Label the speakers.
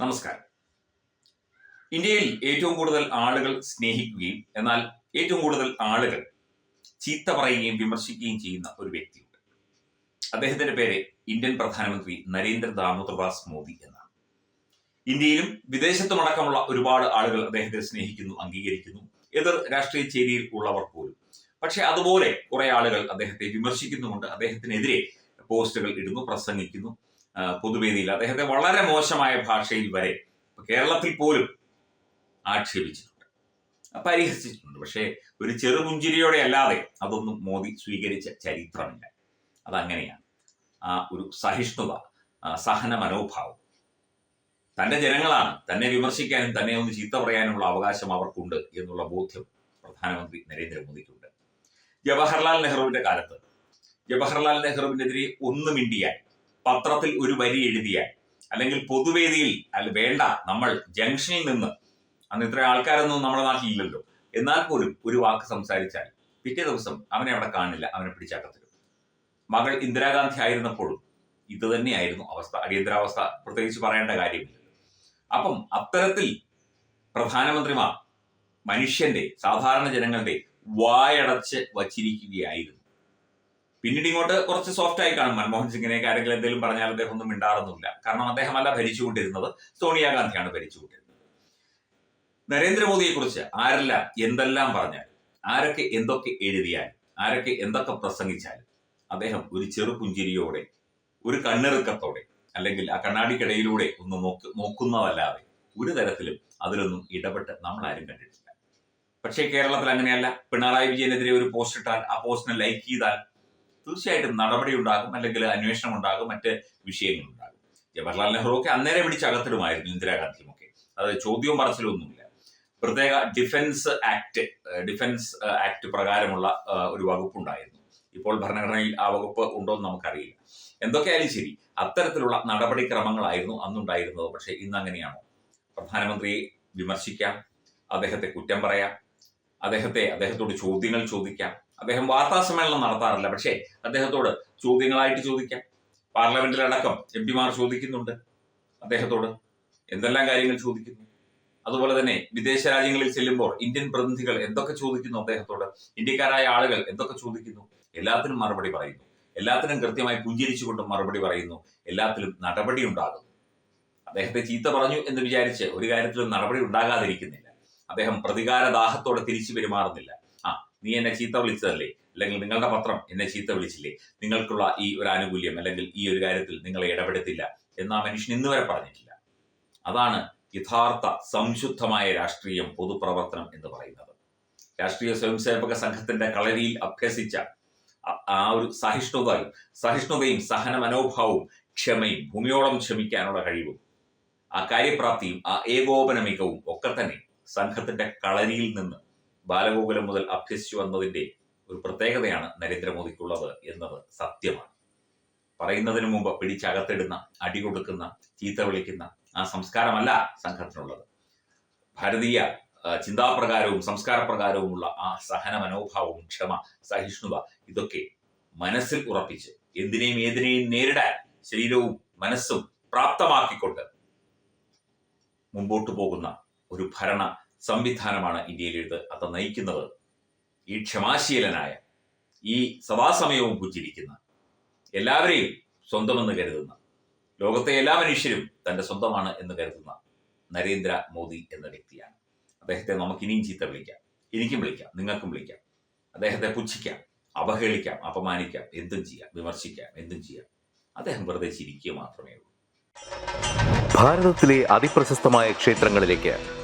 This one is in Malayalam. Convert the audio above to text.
Speaker 1: നമസ്കാരം. ഇന്ത്യയിൽ ഏറ്റവും കൂടുതൽ ആളുകൾ സ്നേഹിക്കുകയും എന്നാൽ ഏറ്റവും കൂടുതൽ ആളുകൾ ചീത്ത പറയുകയും വിമർശിക്കുകയും ചെയ്യുന്ന ഒരു വ്യക്തിയുണ്ട്. അദ്ദേഹത്തിന്റെ പേര് ഇന്ത്യൻ പ്രധാനമന്ത്രി നരേന്ദ്ര ദാമോദർദാസ് മോദി എന്നാണ്. ഇന്ത്യയിലും വിദേശത്തുമടക്കമുള്ള ഒരുപാട് ആളുകൾ അദ്ദേഹത്തെ സ്നേഹിക്കുന്നു അംഗീകരിക്കുന്നു. എതിർ രാഷ്ട്രീയ ചേരിയിൽ ഉള്ളവർ പോലും. പക്ഷെ അതുപോലെ കുറെ ആളുകൾ അദ്ദേഹത്തെ വിമർശിക്കുന്നുമുണ്ട്. അദ്ദേഹത്തിനെതിരെ പോസ്റ്റുകൾ ഇടുന്നു പ്രസംഗിക്കുന്നു. പൊതുവേദിയിൽ അദ്ദേഹത്തെ വളരെ മോശമായ ഭാഷയിൽ വരെ കേരളത്തിൽ പോലും ആക്ഷേപിച്ചിട്ടുണ്ട്. പരിഹസിച്ചിട്ടുണ്ട്. പക്ഷേ ഒരു ചെറുപുഞ്ചിരിയോടെ അല്ലാതെ അതൊന്നും മോദി സ്വീകരിച്ച ചരിത്രമില്ല. അതങ്ങനെയാണ്. ആ ഒരു സഹിഷ്ണുത സഹന മനോഭാവം തന്റെ ജനങ്ങളാണ് തന്നെ വിമർശിക്കാനും തന്നെ ഒന്ന് ചീത്ത പറയാനുമുള്ള അവകാശം അവർക്കുണ്ട് എന്നുള്ള ബോധ്യം പ്രധാനമന്ത്രി നരേന്ദ്രമോദിക്കുണ്ട്. ജവഹർലാൽ നെഹ്റുവിന്റെ കാലത്ത് ജവഹർലാൽ നെഹ്റുവിനെതിരെ ഒന്നും മിണ്ടിയാൽ പത്രത്തിൽ ഒരു വരി എഴുതിയ അല്ലെങ്കിൽ പൊതുവേദിയിൽ അല്ല വേണ്ട നമ്മൾ ജംഗ്ഷനിൽ നിന്ന് അന്ന് ഇത്ര ആൾക്കാരൊന്നും നമ്മുടെ നാട്ടിലില്ലല്ലോ എന്നാൽ പോലും ഒരു വാക്ക് സംസാരിച്ചാൽ പിറ്റേ ദിവസം അവനെ അവിടെ കാണില്ല അവനെ പിടിച്ചാക്കത്തിരും മകൾ ഇന്ദിരാഗാന്ധി ആയിരുന്നപ്പോഴും ഇത് തന്നെയായിരുന്നു അവസ്ഥ അടിയന്തരാവസ്ഥ പ്രത്യേകിച്ച് പറയേണ്ട കാര്യമില്ല. അപ്പം അത്തരത്തിൽ പ്രധാനമന്ത്രിമാർ മനുഷ്യന്റെ സാധാരണ ജനങ്ങളുടെ വായടച്ച് വച്ചിരിക്കുകയായിരുന്നു. പിന്നീട് ഇങ്ങോട്ട് കുറച്ച് സോഫ്റ്റ് ആയി കാണും മൻമോഹൻ സിംഗിനെ. ആരെങ്കിലും എന്തെങ്കിലും പറഞ്ഞാൽ അദ്ദേഹം ഒന്നും മിണ്ടാറൊന്നുമില്ല കാരണം അദ്ദേഹം അദ്ദേഹമല്ല ഭരിച്ചുകൊണ്ടിരുന്നത്. സോണിയാഗാന്ധിയാണ് ഭരിച്ചുകൊണ്ടിരുന്നത്. നരേന്ദ്രമോദിയെ കുറിച്ച് ആരെല്ലാം എന്തെല്ലാം പറഞ്ഞാൽ ആരൊക്കെ എന്തൊക്കെ എഴുതിയാൽ ആരൊക്കെ എന്തൊക്കെ പ്രസംഗിച്ചാൽ അദ്ദേഹം ഒരു ചെറു പുഞ്ചിരിയോടെ ഒരു കണ്ണിറുക്കത്തോടെ അല്ലെങ്കിൽ ആ കണ്ണാടിക്കിടയിലൂടെ ഒന്ന് നോക്ക് നോക്കുന്നതല്ലാതെ ഒരു തരത്തിലും അതിലൊന്നും ഇടപെട്ട് നമ്മൾ ആരും കണ്ടിട്ടില്ല. പക്ഷേ കേരളത്തിൽ അങ്ങനെയല്ല. പിണറായി വിജയനെതിരെ ഒരു പോസ്റ്റ് ഇട്ടാൽ ആ പോസ്റ്റിനെ ലൈക്ക് ചെയ്താൽ തീർച്ചയായിട്ടും നടപടി ഉണ്ടാകും അല്ലെങ്കിൽ അന്വേഷണം ഉണ്ടാകും മറ്റ് വിഷയങ്ങൾ ഉണ്ടാകും ജവഹർലാൽ നെഹ്റു ഒക്കെ അന്നേരം പിടിച്ച് അകത്തിടുമായിരുന്നു ഇന്ദിരാഗാന്ധിയും ഒക്കെ അത് ചോദ്യവും പറച്ചിലും ഒന്നുമില്ല പ്രത്യേക ഡിഫൻസ് ആക്ട് ഡിഫൻസ് ആക്ട് പ്രകാരമുള്ള ഒരു വകുപ്പുണ്ടായിരുന്നു. ഇപ്പോൾ ഭരണഘടനയിൽ ആ വകുപ്പ് ഉണ്ടോ എന്ന് നമുക്കറിയില്ല. എന്തൊക്കെയായാലും ശരി അത്തരത്തിലുള്ള നടപടിക്രമങ്ങളായിരുന്നു അന്നുണ്ടായിരുന്നത്. പക്ഷേ ഇന്ന് അങ്ങനെയാണോ പ്രധാനമന്ത്രിയെ വിമർശിക്കാം അദ്ദേഹത്തെ കുറ്റം പറയാം അദ്ദേഹത്തെ അദ്ദേഹത്തോട് ചോദ്യങ്ങൾ ചോദിക്കാം അദ്ദേഹം വാർത്താ സമ്മേളനം നടത്താറില്ല. പക്ഷേ അദ്ദേഹത്തോട് ചോദ്യങ്ങളായിട്ട് ചോദിക്കാം. പാർലമെന്റിലടക്കം എം പിമാർ ചോദിക്കുന്നുണ്ട് അദ്ദേഹത്തോട്. എന്തെല്ലാം കാര്യങ്ങൾ ചോദിക്കുന്നു? അതുപോലെ തന്നെ വിദേശ രാജ്യങ്ങളിൽ ചെല്ലുമ്പോൾ ഇന്ത്യൻ പ്രതിനിധികൾ എന്തൊക്കെ ചോദിക്കുന്നു അദ്ദേഹത്തോട്? ഇന്ത്യക്കാരായ ആളുകൾ എന്തൊക്കെ ചോദിക്കുന്നു? എല്ലാത്തിനും മറുപടി പറയുന്നു. എല്ലാത്തിനും കൃത്യമായി പുഞ്ചിരിച്ചുകൊണ്ട് മറുപടി പറയുന്നു. എല്ലാത്തിലും നടപടി ഉണ്ടാകുന്നു. അദ്ദേഹത്തെ ചീത്ത പറഞ്ഞു എന്ന് വിചാരിച്ച് ഒരു കാര്യത്തിലും നടപടി ഉണ്ടാകാതിരിക്കുന്നില്ല. അദ്ദേഹം പ്രതികാര ദാഹത്തോടെ തിരിച്ചു പെരുമാറുന്നില്ല. നീ എന്നെ ചീത്ത വിളിച്ചതല്ലേ? അല്ലെങ്കിൽ നിങ്ങളുടെ പത്രം എന്നെ ചീത്ത വിളിച്ചില്ലേ? നിങ്ങൾക്കുള്ള ഈ ഒരു ആനുകൂല്യം അല്ലെങ്കിൽ ഈ ഒരു കാര്യത്തിൽ നിങ്ങളെ ഇടപെടുത്തില്ല എന്ന് ആ മനുഷ്യൻ ഇന്ന് വരെ പറഞ്ഞിട്ടില്ല. അതാണ് യഥാർത്ഥ സംശുദ്ധമായ രാഷ്ട്രീയം പൊതുപ്രവർത്തനം എന്ന് പറയുന്നത്. രാഷ്ട്രീയ സ്വയംസേവക സംഘത്തിന്റെ കളരിയിൽ അഭ്യസിച്ച ആ- ഒരു സഹിഷ്ണുതയും സഹിഷ്ണുതയും സഹന മനോഭാവവും ക്ഷമയും ഭൂമിയോളം ക്ഷമിക്കാനുള്ള കഴിവും ആ കാര്യപ്രാപ്തിയും ആ ഏകോപന മികവും ഒക്കെ തന്നെ സംഘത്തിന്റെ കളരിയിൽ നിന്ന് ബാലഗോകുലം മുതൽ അഭ്യസിച്ചു വന്നതിന്റെ ഒരു പ്രത്യേകതയാണ് നരേന്ദ്രമോദിക്കുള്ളത് എന്നത് സത്യമാണ്. പറയുന്നതിന് മുമ്പ് പിടിച്ചകത്തിടുന്ന അടി കൊടുക്കുന്ന ചീത്ത വിളിക്കുന്ന ആ സംസ്കാരമല്ല സംഘത്തിനുള്ളത്. ഭാരതീയ ചിന്താപ്രകാരവും സംസ്കാരപ്രകാരവുമുള്ള ആ സഹന മനോഭാവവും ക്ഷമ സഹിഷ്ണുത ഇതൊക്കെ മനസ്സിൽ ഉറപ്പിച്ച് എന്തിനേയും ഏതിനേയും നേരിടാൻ ശരീരവും മനസ്സും പ്രാപ്തമാക്കിക്കൊണ്ട് മുമ്പോട്ട് പോകുന്ന ഒരു ഭരണ സംവിധാനമാണ് ഇന്ത്യയിലേത് അത് നയിക്കുന്നത്. ഈ ക്ഷമാശീലനായ ഈ സഭാസമയവും പുഞ്ചിരിക്കുന്ന എല്ലാവരെയും സ്വന്തമെന്ന് കരുതുന്ന ലോകത്തെ എല്ലാ മനുഷ്യരും തന്റെ സ്വന്തമാണ് എന്ന് കരുതുന്ന നരേന്ദ്ര മോദി എന്ന വ്യക്തിയാണ്. അദ്ദേഹത്തെ നമുക്ക് ഇനിയും ചീത്ത വിളിക്കാം. എനിക്കും വിളിക്കാം. നിങ്ങൾക്കും വിളിക്കാം. അദ്ദേഹത്തെ പുച്ഛിക്കാം. അവഹേളിക്കാം. അപമാനിക്കാം. എന്തും ചെയ്യാം. വിമർശിക്കാം. എന്തും ചെയ്യാം. അദ്ദേഹം വെറുതെ ചിരിക്കുക മാത്രമേ ഉള്ളൂ.
Speaker 2: ഭാരതത്തിലെ അതിപ്രശസ്തമായ ക്ഷേത്രങ്ങളിലേക്ക്